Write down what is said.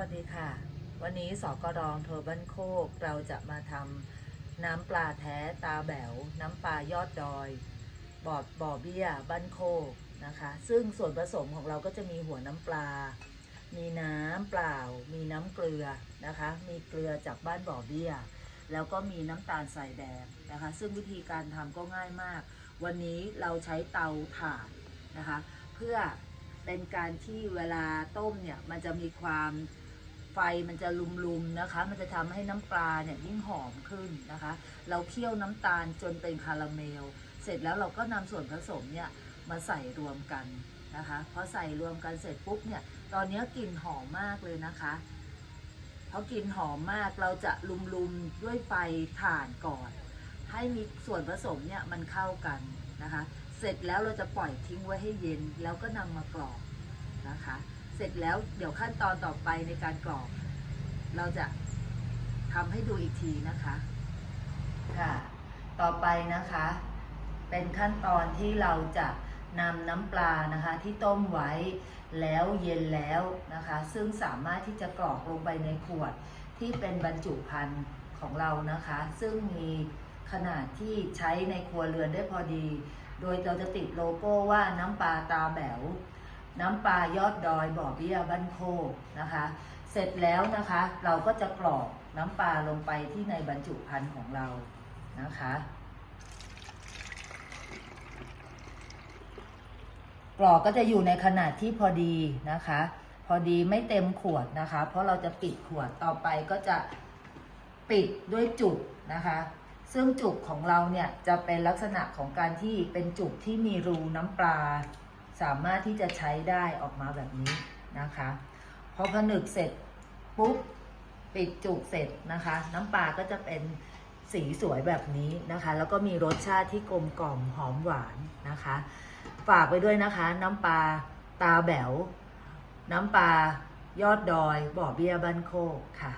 วัสดีค่ะ วันนี้สกรองเทอร์บันโคกเราจะมาทำน้ำปลาแท้ตาแบวน้ำปลายอดดอย บอดบ่อเบี้ยบ้านโคกนะคะ ซึ่งส่วนผสมของเราก็จะมีหัวน้ำปลา มีน้ำเปล่า มีน้ำเกลือนะคะ มีเกลือจากบ้านบ่อเบี้ย แล้วก็มีน้ำตาลใส่แดงนะคะ ซึ่งวิธีการทำก็ง่ายมาก วันนี้เราใช้เตาถ่านนะคะ เพื่อเป็นการที่เวลาต้มเนี่ยมันจะมีความ ไฟมันจะลุมๆนะคะ มันจะทำให้น้ำปลาเนี่ยยิ่งหอมขึ้นนะคะ เราเคี่ยวน้ำตาลจนเป็นคาราเมล เสร็จแล้วเราก็นำส่วนผสมเนี่ยมาใส่รวมกันนะคะพอใส่รวมกันเสร็จปุ๊บเนี่ย ตอนนี้กลิ่นหอมมากเลยนะคะเพราะกลิ่นหอมมากเราจะลุมๆด้วยไฟถ่านก่อน ให้มีส่วนผสมเนี่ยมันเข้ากันนะคะ เสร็จแล้วเราจะปล่อยทิ้งไว้ให้เย็นแล้วก็นำมากรอกนะคะ เสร็จแล้วเดี๋ยวขั้นตอนต่อไปในการกรอก เราจะทำให้ดูอีกทีนะคะ ค่ะ ต่อไปนะคะ เป็นขั้นตอนที่เราจะนำน้ำปลานะคะที่ต้มไว้แล้วเย็นแล้วนะคะ ซึ่งสามารถที่จะกรอกลงไปในขวดที่เป็นบรรจุภัณฑ์ของเรานะคะ ซึ่งมีขนาดที่ใช้ในครัวเรือนได้พอดี โดยเราจะติดโลโก้ว่าน้ำปลาตาแบว น้ำปลายอดดอยบ่อเบี้ยบ้านโคกนะคะ เสร็จแล้วนะคะเราก็จะกรอกน้ำปลาลงไปที่ในบรรจุภัณฑ์ของเรานะคะ กรอกก็จะอยู่ในขนาดที่พอดีนะคะ พอดีไม่เต็มขวดนะคะ เพราะเราจะปิดขวดต่อไปก็จะปิดด้วยจุกนะคะ ซึ่งจุกของเราเนี่ยจะเป็นลักษณะของการที่เป็นจุกที่มีรูน้ำปลา สามารถที่จะใช้ได้ออกมาแบบนี้นะคะพอผนึกเสร็จปุ๊บปิดจุกเสร็จนะคะ น้ำปลาก็จะเป็นสีสวยแบบนี้นะคะ แล้วก็มีรสชาติที่กลมกล่อมหอมหวานนะคะ ฝากไปด้วยนะคะ น้ำปลาตาแบวน้ำปลายอดดอยบ่อเบี้ยบ้านโคกค่ะ